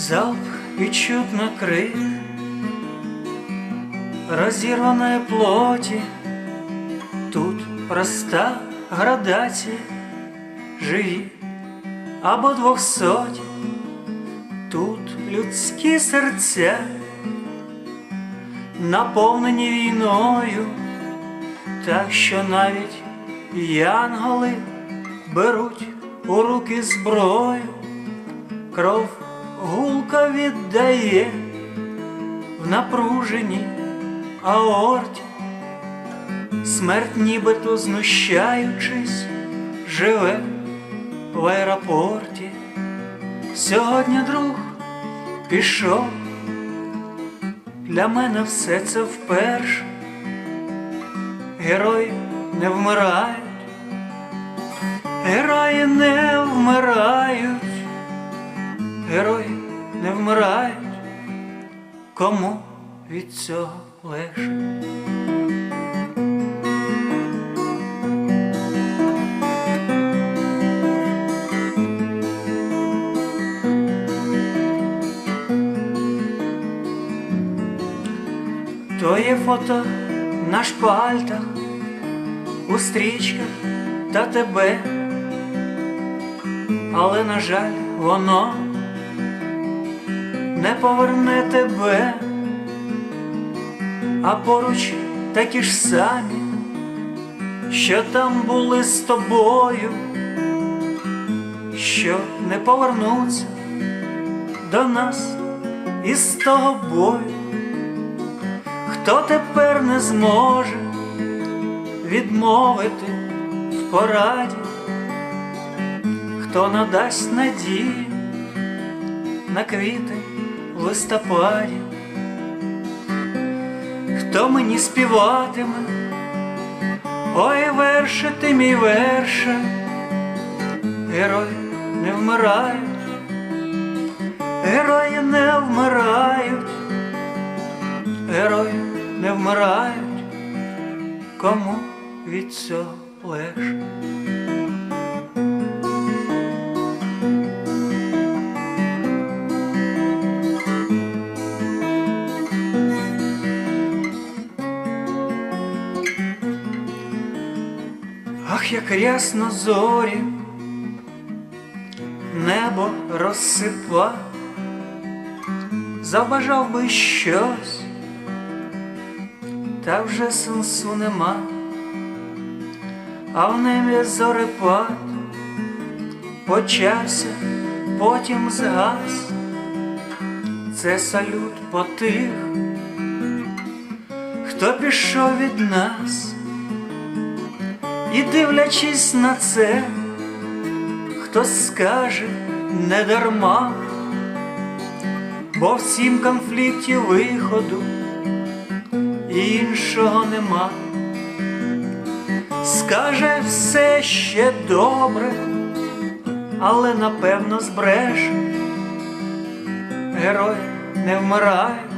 Залп и чутно крик. Разорванной плоти Тут проста градація. Живі або двохсоті Тут людські серця. Наповнені війною, так що навіть янголи беруть у руки зброю, кров гулка віддає в напруженій аорті, смерть нібито знущаючись, живе в аеропорті. Сьогодні друг пішов, для мене все це вперше. Герої не вмирають, герої не вмирають, герої не вмирають, кому від цього легше. То є фото на шпальтах, у стрічках та тебе, але, на жаль, воно не поверне тебе, а поруч такі ж самі, що там були з тобою, що не повернуться до нас із того бою. Хто тепер не зможе відмовити в пораді, хто надасть надії на квіти листопаді, хто мені співатиме, ой, верше ти мій верше, герої не вмирають, герої не вмирають. Герої не вмирають, кому від цього легше. Як рясно зорі, небо розсипа, забажав би щось та вже сенсу нема, а в небі зорепад почався, потім згас, це салют по тих, хто пішов від нас, і дивлячись на це, хто скаже не дарма, бо в цім конфлікті виходу іншого нема, скаже все ще добре, але напевно збреше, герої не вмирають,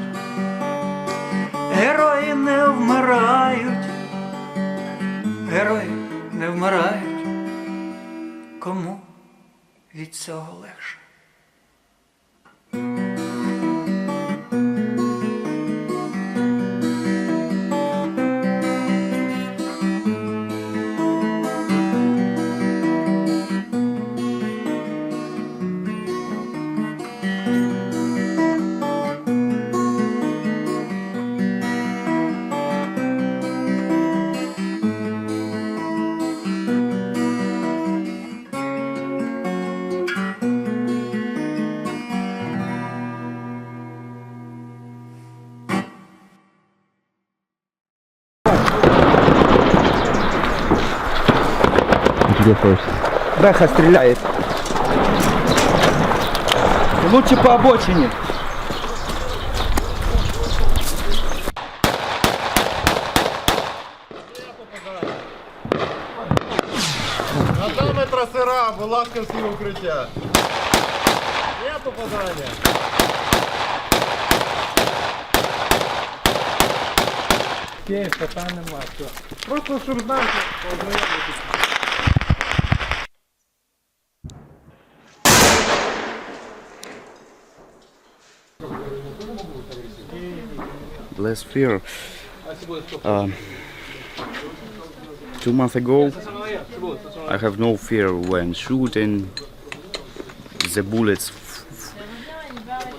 герої не вмирають, герої не вмирають, кому від цього легше. Где хочешь? Бэха стреляет. Лучше по обочине. Надаме трасера, будь ласка, всі укриття. Є попадання. Окей, питань нема. Все. Просто щоб знати, познайомитися. less fear. Um, two months ago, I have no fear when shooting the bullets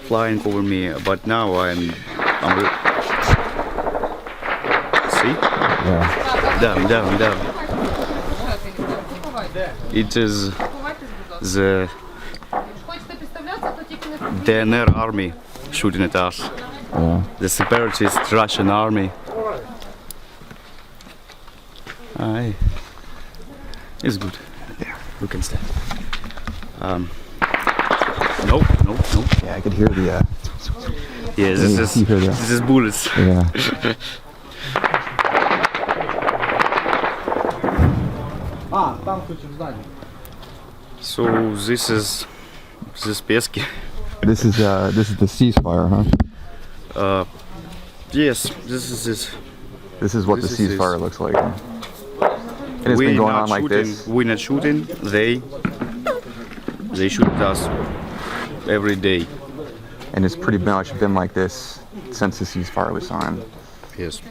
flying over me, but now I'm. I'm See? Yeah. Down, down, down. It is the DNR army shooting at us. Uh, the separatist Russian army. I, it's good. Yeah. we can stand. Um, Nope. Nope. Yeah, I could hear the. Uh, yeah, this is this is bullets. Yeah. so this is this pesky. This is uh this is the ceasefire, huh? Uh, yes, this is it. This is what This the ceasefire looks like. And it's we been going on like shooting. this. We're not shooting. They they shoot us every day. and it's pretty much been like this since the ceasefire was signed. Yes.